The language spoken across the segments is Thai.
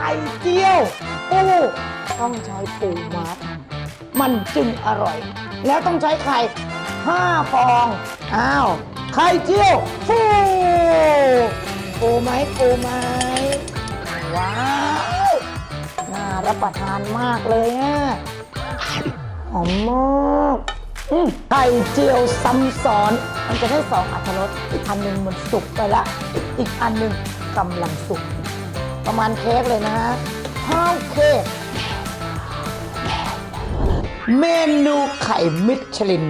ไข่เจียวปูต้องใช้ปูม้าทำมันจึงอร่อย แล้วต้องใช้ไข่ห้าฟอง อ้าว ไข่เจียวฟูปูไหมปูไหมว้าวน่ารับประทานมากเลยอะหอมมากไข่เจียวซ้ำซ้อน มันจะได้สองอัตรสอีกอันหนึ่งมันสุกไปละ อีกอันหนึ่งกำลังสุก ประมาณเค้กเลยนะฮะข้าวเค้กเมนูไข่มิชลิน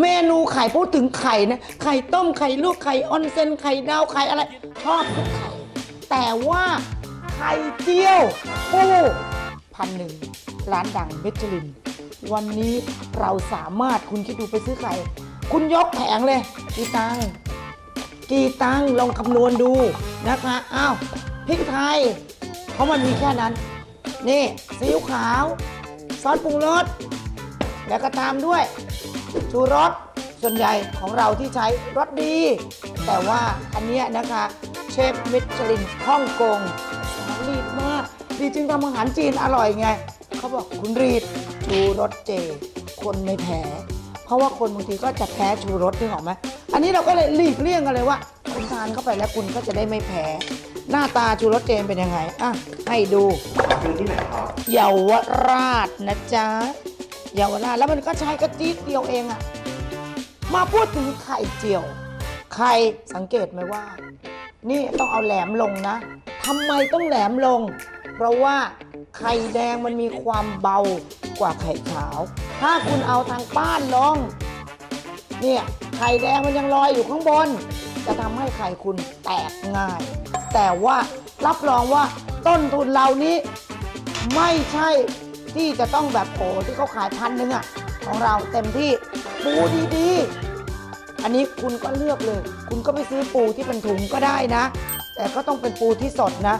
เมนูไข่พูดถึงไข่นะ ไข่ต้มไข่ลวกไข่ออนเซนไข่ดาวไข่อะไรชอบทุกไข่ แต่ว่าไข่เจียวปูพันหนึ่งร้านดังมิชลิน วันนี้เราสามารถคุณคิดดูไปซื้อไข่ คุณยกแผงเลยกี่ตังกี่ตังลองคำนวณดูนะคะอ้าว พริกไทย เพราะมันมีแค่นั้น นี่ซีอิ๊วขาว ซอสปรุงรส แล้วก็ตามด้วย ชูรส ส่วนใหญ่ของเราที่ใช้รสดี แต่ว่าอันเนี้ยนะคะ เชฟมิชลินฮ่องกงรีดมากดีจึงทำอาหารจีนอร่อยไง เขาบอกคุณรีดชูรสเจ คนไม่แพ้ เพราะว่าคนบางทีก็จะแพ้ชูรสนึกออกไหมอันนี้เราก็เลยหลีกเลี่ยงกันเลยว่า คุณทานเข้าไปแล้วคุณก็จะได้ไม่แพ้ หน้าตาชูรสเจนเป็นยังไง อะ ให้ดูซื้อที่ไหนครับเยาวราชนะจ๊ะเยาวราชแล้วมันก็ใช้กระจี๊ดเดียวเองอะมาพูดถึงไข่เจียว ไข่สังเกตไหมว่า นี่ต้องเอาแหลมลงนะทำไมต้องแหลมลง เพราะว่าไข่แดงมันมีความเบากว่าไข่ขาว ถ้าคุณเอาทางป้านลง เนี่ยไข่แดงมันยังลอยอยู่ข้างบน จะทำให้ไข่คุณแตกง่าย แต่ว่ารับรองว่าต้นทุนเรานี้ไม่ใช่ที่จะต้องแบบโอ้ที่เขาขายพันหนึ่งอะของเราเต็มที่ปูดีๆ อันนี้คุณก็เลือกเลย คุณก็ไปซื้อปูที่เป็นถุงก็ได้นะ แต่ก็ต้องเป็นปูที่สดนะ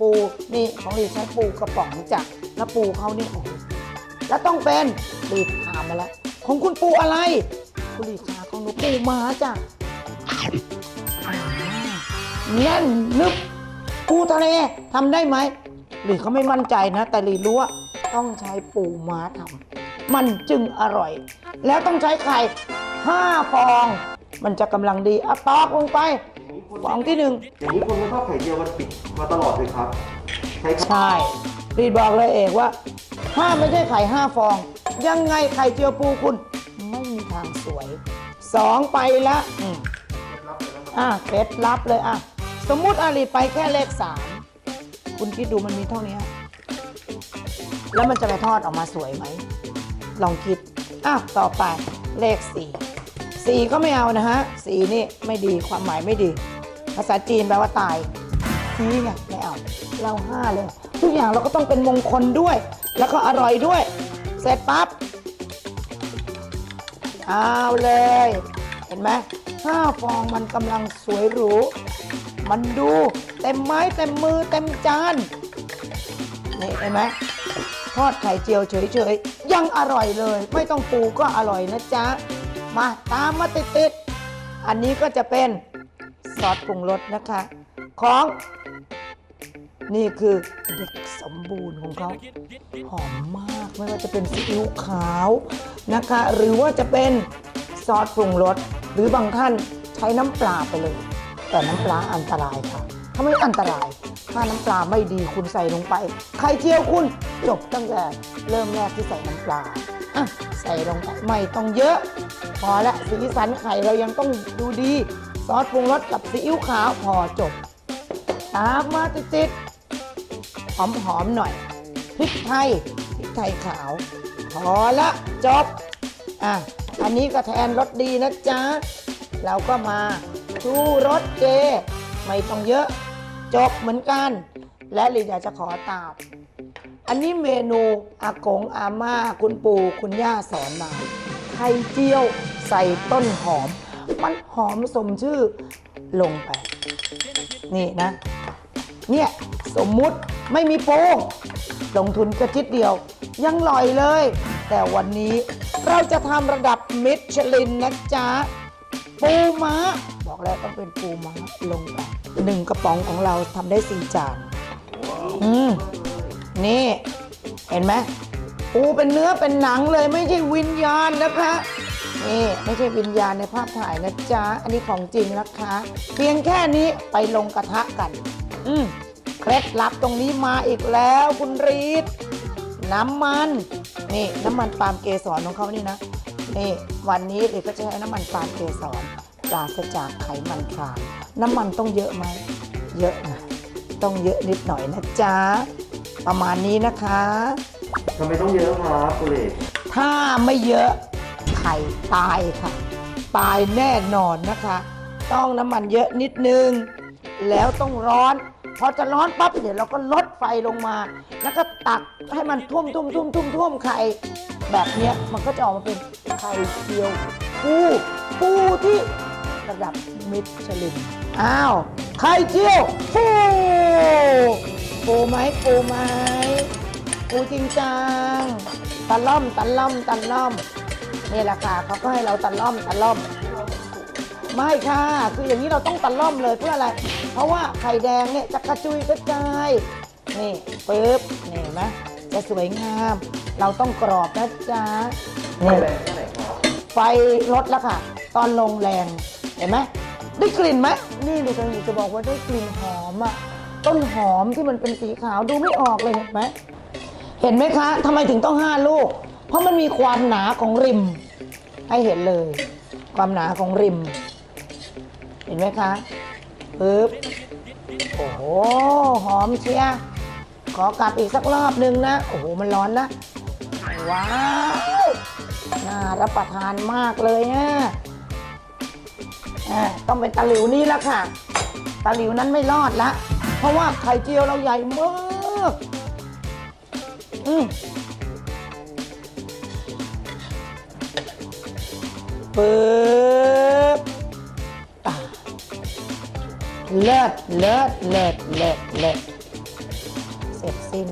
ปูนี่ของรีใช้ปูกระป๋องจ้ะแล้วปูเขานี่โอ้แล้วต้องเป็นรีถามมาแล้วของคุณปูอะไร คุณรีชาของหนูปูม้าจ้ะ แน่นนึบปูทะเลทำได้ไหมหรือเขาไม่มั่นใจนะ แต่หลีรู้ว่าต้องใช้ปูม้าทำมันจึงอร่อย แล้วต้องใช้ไข่ห้าฟอง มันจะกำลังดีเอาตอกลงไปฟองที่หนึ่งอย่างนี้คนไม่ชอบไข่เจียวมันปิดมาตลอดเลยครับ ใช่ครับใช่รีดบอกเลยเอกว่า ถ้าไม่ใช่ไข่ห้าฟอง ยังไงไข่เจียวปูคุณ ไม่มีทางสวยสองไปละอืมอะเคล็ดลับเลยอะ สมมุติอาลีไปแค่เลขสามคุณคิดดูมันมีเท่านี้ แล้วมันจะไปทอดออกมาสวยไหม ลองคิดอะต่อไปเลขสี่สี่ก็ไม่เอานะฮะสี่นี่ไม่ดีความหมายไม่ดี ภาษาจีนแปลว่าตายสีไงไม่เอา เราห้าเลย ทุกอย่างเราก็ต้องเป็นมงคลด้วย แล้วก็อร่อยด้วย เสร็จปั๊บเอาเลย เห็นไหมห้าฟองมันกำลังสวยหรู มันดูเต็มไม้เต็มมือเต็มจานนี่เห็นไหมทอดไข่เจียวเฉยๆ ยังอร่อยเลย ไม่ต้องปูก็อร่อยนะจ๊ะ มาตามมาติดๆ อันนี้ก็จะเป็นซอสปรุงรสนะคะ ของ นี่คือเด็กสมบูรณ์ของเขาหอมมากไม่ว่าจะเป็นซีอิ๊วขาวนะคะ หรือว่าจะเป็นซอสปรุงรสหรือบางท่านใช้น้ำปลาไปเลย แต่น้ำปลาอันตรายค่ะ ถ้าไม่อันตราย ถ้าน้ำปลาไม่ดีคุณใส่ลงไป ไข่เจียวคุณจบตั้งแต่เริ่มแรกที่ใส่น้ำปลาอะใส่ลงไปไม่ต้องเยอะ พอละสีสันไข่เรายังต้องดูดี ซอสปรุงรสกับซีอิ๊วขาวพอจบ ตามมาติดๆหอมๆหน่อยพริกไทยพริกไทยขาว พอละจบอะอันนี้ก็แทนรสดีนะจ๊ะเราก็มา ชูรสเจ ไม่ต้องเยอะจบเหมือนกัน และลีอยากจะขอตามอันนี้เมนูอากงอาม่าคุณปู่คุณย่าสอนมาไข่เจียวใส่ต้นหอม มันหอมสมชื่อลงไป นี่นะ เนี่ย สมมุติไม่มีปูลงทุนกระจิตเดียว ยังลอยเลย แต่วันนี้เราจะทำระดับมิชลินนะจ๊ะ ปูม้า แล้วต้องเป็นปูม้าลงไปหนึ่งกระป๋องของเราทำได้สี่จานอืมนี่เห็นไหมปูเป็นเนื้อเป็นหนังเลยไม่ใช่วิญญาณนะคะนี่ไม่ใช่วิญญาณในภาพถ่ายนะจ๊ะ อันนี้ของจริงนะคะ เพียงแค่นี้ไปลงกระทะกัน อืมเคล็ดลับตรงนี้มาอีกแล้วคุณรีดน้ำมัน นี่น้ำมันปาล์มเกสรของเขานี่นะ นี่วันนี้เด็กก็จะใช้น้ำมันปาล์มเกสร ปราศจากไขมันทรานน้ำมันต้องเยอะไหม เยอะนะ ต้องเยอะนิดหน่อยนะจ๊ะ ประมาณนี้นะคะ ทำไมต้องเยอะครับคุณเอกถ้าไม่เยอะไข่ตายค่ะ ตายแน่นอนนะคะ ต้องน้ำมันเยอะนิดนึง แล้วต้องร้อน พอจะร้อนปั๊บเดี๋ยวเราก็ลดไฟลงมา แล้วก็ตักให้มันท่วมท่วมท่วมท่วมท่วมไข่แบบเนี้ยมันก็จะออกมาเป็นไข่เจียวปูปูที่ ระดับมิชลิน อ้าว ไข่เจียวปูปูไหมปูไหมปูจริงจังตะล่อมตะล่อมตะล่อมนี่แหละค่ะเขาก็ให้เราตะล่อมตะล่อม ไม่ค่ะ คืออย่างนี้เราต้องตะล่อมเลยเพื่ออะไร เพราะว่าไข่แดงเนี่ยจะกระจุยกระจายนี่ปึ๊บนี่เห็นไหมจะสวยงาม เราต้องกรอบนะจ๊ะไม่นี่แรงแค่ไหนครับไฟลดแล้วค่ะ ตอนลงแรงเห็นไหมได้กลิ่นไหมนี่เดี๋ยวจะจะบอกว่าได้กลิ่นหอมอะต้นหอมที่มันเป็นสีขาวดูไม่ออกเลยเห็นไหมเห็นไหมคะทำไมถึงต้องห้าลูก เพราะมันมีความหนาของริม ให้เห็นเลย ความหนาของริม เห็นไหมคะปึ๊บโอ้โหหอมเชียขอกลับอีกสักรอบนึงนะโอ้โหมันร้อนนะว้าวน่ารับประทานมากเลยนะอะ ต้องเป็นตะหลิวนี้ละค่ะ ตะหลิวนั้นไม่รอดละ เพราะว่าไข่เจียวเราใหญ่มากอืมปึ๊บอะเลิศเลิศเลิศเลิศเลิศเสร็จสิ้น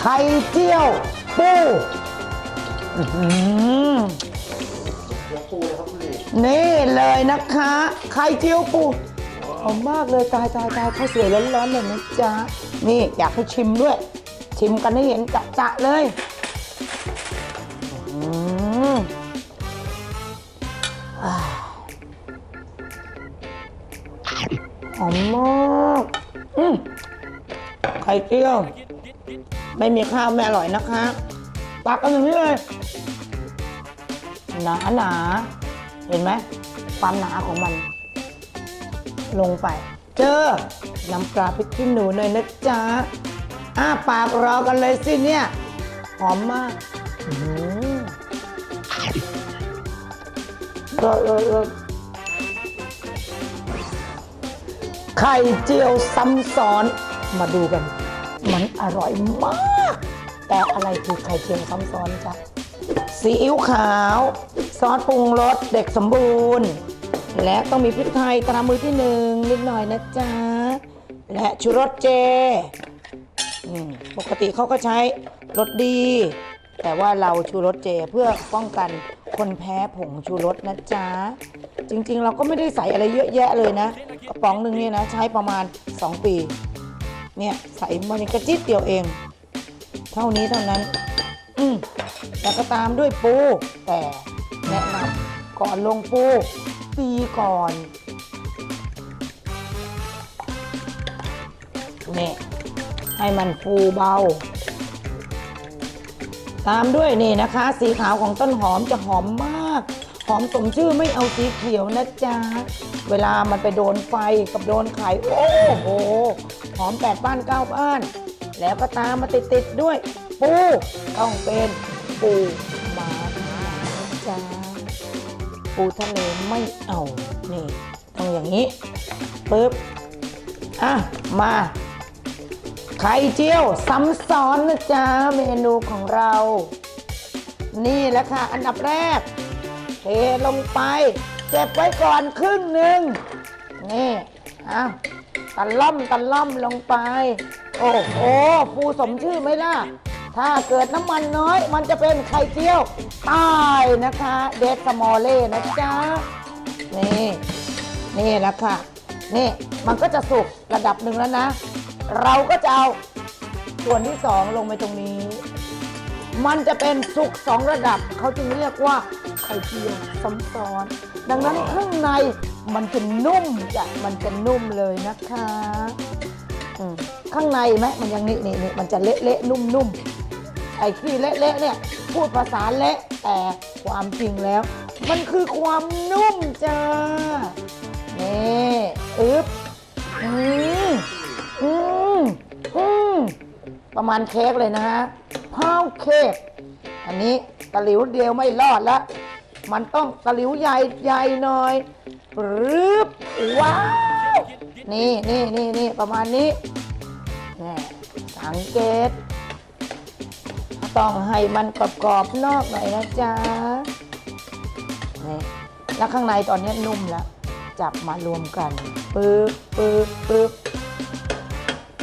ไข่เจียวปูอือ ปูเลยครับคุณนี่เลยนะคะ ไข่เจียวปูหอมมากเลยตายตายตายข้าวสวยร้อนๆเลยนะจ๊ะนี่อยากให้ชิมด้วย ชิมกันให้เห็นจะจะเลยอืมอ่าหอมมากอืมไข่เจียว ไม่มีข้าวไม่อร่อยนะคะ ตักกันอย่างนี้เลย หนาหนาเห็นไหมความหนาของมัน ลงไป เจอน้ำปลาพริกขี้หนูหน่อยนะจ๊ะอ้าปากรอกันเลยสิเนี่ย หอมมากอื้อหือเออเออเออไข่เจียวซ้ำซ้อนมาดูกัน มันอร่อยมาก แต่อะไรคือไข่เจียวซ้ำซ้อนจ๊ะ ซีอิ๊วขาว ซอสปรุงรสเด็กสมบูรณ์ และต้องมีพริกไทยตรามือที่หนึ่งนิดหน่อยนะจ๊ะ และชูรสเจปกติเขาก็ใช้รสดี แต่ว่าเราชูรสเจเพื่อป้องกันคนแพ้ผงชูรสนะจ๊ะ จริงๆ เราก็ไม่ได้ใส่อะไรเยอะแยะเลยนะ กระป๋องหนึ่งเนี่ยนะ ใช้ประมาณ 2 ปี เนี่ย ใส่มันกระจิตเดียวเอง เท่านี้เท่านั้น อืม แล้วก็ตามด้วยปู แต่แนะนำก่อนลงปูตีก่อนนี่ให้มันฟูเบา ตามด้วยนี่นะคะ สีขาวของต้นหอมจะหอมมาก หอมสมชื่อไม่เอาสีเขียวนะจ๊ะ เวลามันไปโดนไฟกับโดนไข่โอ้โหหอมแปดบ้านเก้าบ้าน แล้วก็ตามมาติดๆด้วย ปูต้องเป็น ปูมาจ๊ะปูทะเลไม่เอา นี่ต้องอย่างนี้ปึ๊บ อะ มา ไข่เจียวซ้ำซ้อนนะจ๊ะ เมนูของเรา นี่แหละค่ะ อันดับแรก เทลงไป เก็บไว้ก่อนครึ่งหนึ่ง นี่อะตะล่อมตะล่อมลงไป โอ้โหปูสมชื่อไหมล่ะ ถ้าเกิดน้ำมันน้อย มันจะเป็นไข่เจียวตายนะคะเดดสมอลเล่นะจ๊ะ นี่ นี่แหละค่ะ นี่มันก็จะสุกระดับหนึ่งแล้วนะ เราก็จะเอาส่วนที่สองลงไปตรงนี้ มันจะเป็นสุกสองระดับ เขาจึงเรียกว่าไข่เจียวซ้ำซ้อน ดังนั้นข้างในมันจะนุ่มจ้ะมันจะนุ่มเลยนะคะข้างในไหมมันยังนี่นี่นี่มันจะเละเละนุ่มนุ่ม ไอ้ที่เละเละเนี่ยพูดภาษาเละแต่ความจริงแล้ว มันคือความนุ่มจ้านี่อึ๊บอืมอืมอืมประมาณเค้กเลยนะฮะพาวเค้กอันนี้ตะหลิวเดียวไม่รอดละมันต้องตะหลิวใหญ่ใหญ่หน่อยรึบว้าว นี่นี่นี่นี่ประมาณนี้นี่สังเกต ต้องให้มันกรอบๆนอกหน่อยนะจ๊ะนี่แล้วข้างในตอนนี้นุ่มแล้ว จับมารวมกันปึ๊บปึ๊บปึ๊บ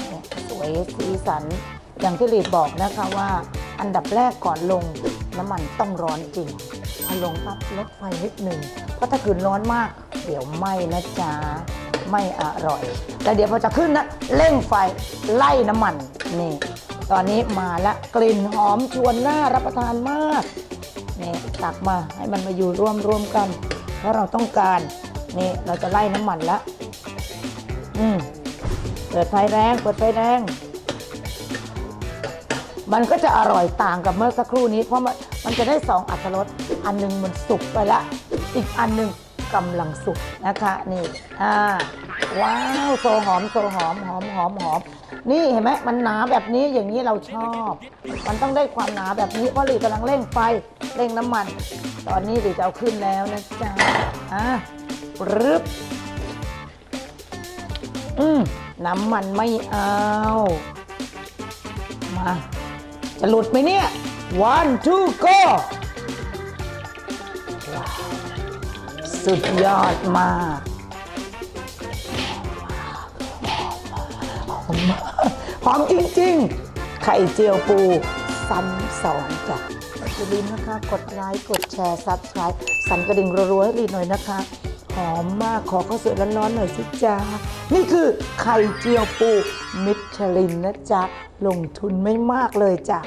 เนี่ยสวยสีสัน อย่างที่ลีดบอกนะคะว่าอันดับแรกก่อนลงน้ำมันต้องร้อนจริง พอลงปั๊บลดไฟนิดหนึ่ง เพราะถ้าขืนร้อนมาก เดี๋ยวไหม้นะจ๊ะ ไม่อร่อย แต่เดี๋ยวพอจะขึ้นนะเร่งไฟไล่น้ำมันนี่ ตอนนี้มาละกลิ่นหอมชวนน่ารับประทานมากนี่ตักมาให้มันมาอยู่ร่วมร่วมกัน เพราะเราต้องการนี่เราจะไล่น้ำมันละอืมเปิดไฟแรงเปิดไฟแรงมันก็จะอร่อยต่างกับเมื่อสักครู่นี้ เพราะมันมันจะได้สองอัตรสอันหนึงมันสุกไปละ อีกอันหนึงกำลังสุกนะคะ นี่ อ่า ว้าว โซหอม โซหอม หอมหอมหอม นี่เห็นไหมมันหนาแบบนี้อย่างนี้เราชอบ มันต้องได้ความหนาแบบนี้เพราะหลีกำลังเร่งไฟเร่งน้ำมัน ตอนนี้หลีจะเอาขึ้นแล้วนะจ๊ะอะรึบอืมน้ำมันไม่เอามาจะหลุดไหมเนี่ย one two go สุดยอดมากหอมมาก หอมจริงๆ ไข่เจียวปูซ้ำสองจ้ะอย่าลืมนะคะกดไลค์กดแชร์ซับสไครต์สั่นกระดิ่งรัวๆให้ลีหน่อยนะคะ หอมมากขอข้าวสวยร้อนๆหน่อยสิจ้านี่คือไข่เจียวปูมิชลินนะจ๊ะลงทุนไม่มากเลยจ้ะ